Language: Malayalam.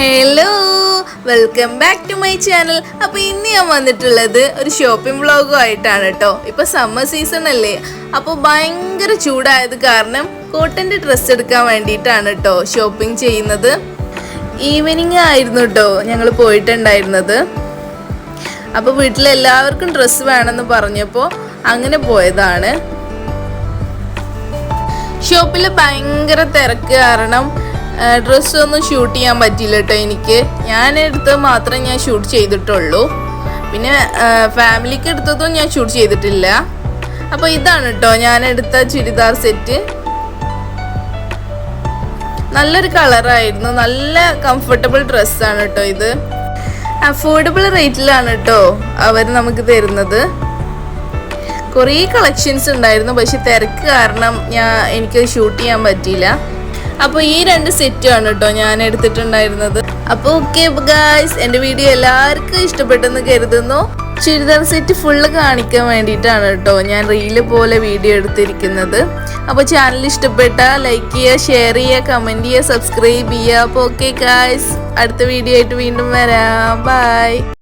Hello welcome back to my channel അപ്പൊ ഇന്ന് ഞാൻ വന്നിട്ടുള്ളത് ഒരു ഷോപ്പിംഗ് വ്ളോഗും ആയിട്ടാണ് കേട്ടോ ഇപ്പൊ സമ്മർ സീസൺ അല്ലേ? അപ്പോൾ ഭയങ്കര ചൂടായത് കാരണം കോട്ടന്റെ ഡ്രസ്സ് എടുക്കാൻ വേണ്ടിയിട്ടാണ് കേട്ടോ ഷോപ്പിംഗ് ചെയ്യുന്നത്. ഈവനിങ് ആയിരുന്നു കേട്ടോ ഞങ്ങൾ പോയിട്ടുണ്ടായിരുന്നത്. അപ്പോൾ വീട്ടിലെല്ലാവർക്കും ഡ്രസ് വേണമെന്ന് പറഞ്ഞപ്പോൾ അങ്ങനെ പോയതാണ്. ഷോപ്പിൽ ഭയങ്കര തിരക്ക് കാരണം ഡ്രസ്സൊന്നും ഷൂട്ട് ചെയ്യാൻ പറ്റിയില്ല കേട്ടോ എനിക്ക്. ഞാൻ എടുത്തത് മാത്രമേ ഞാൻ ഷൂട്ട് ചെയ്തിട്ടുള്ളൂ. പിന്നെ ഫാമിലിക്ക് എടുത്തതും ഞാൻ ഷൂട്ട് ചെയ്തിട്ടില്ല. അപ്പോൾ ഇതാണ് കേട്ടോ ഞാൻ എടുത്ത ചുരിദാർ സെറ്റ് നല്ലൊരു കളറായിരുന്നു നല്ല കംഫർട്ടബിൾ ഡ്രസ്സാണ് കേട്ടോ ഇത്. അഫോർഡബിൾ റേറ്റിലാണ് കേട്ടോ അവർ നമുക്ക് തരുന്നത്. കുറേ കളക്ഷൻസ് ഉണ്ടായിരുന്നു. പക്ഷെ തിരക്ക് കാരണം ഞാൻ എനിക്ക് ഷൂട്ട് ചെയ്യാൻ പറ്റിയില്ല. അപ്പോൾ ഈ രണ്ട് സെറ്റുമാണ് കേട്ടോ ഞാൻ എടുത്തിട്ടുണ്ടായിരുന്നത്. അപ്പോൾ ഓക്കെ ഗായ്സ് എന്റെ വീഡിയോ എല്ലാവർക്കും ഇഷ്ടപ്പെട്ടെന്ന് കരുതുന്നു. ചുരിദാർ സെറ്റ് ഫുള്ള് കാണിക്കാൻ വേണ്ടിയിട്ടാണ് കേട്ടോ ഞാൻ റീൽ പോലെ വീഡിയോ എടുത്തിരിക്കുന്നത്. അപ്പോൾ ചാനൽ ഇഷ്ടപ്പെട്ട ലൈക്ക് ചെയ്യുക ഷെയർ ചെയ്യുക കമന്റ് ചെയ്യുക സബ്സ്ക്രൈബ് ചെയ്യുക. അപ്പോൾ ഓക്കെ ഗായ്സ് അടുത്ത വീഡിയോ ആയിട്ട് വീണ്ടും വരാം. ബൈ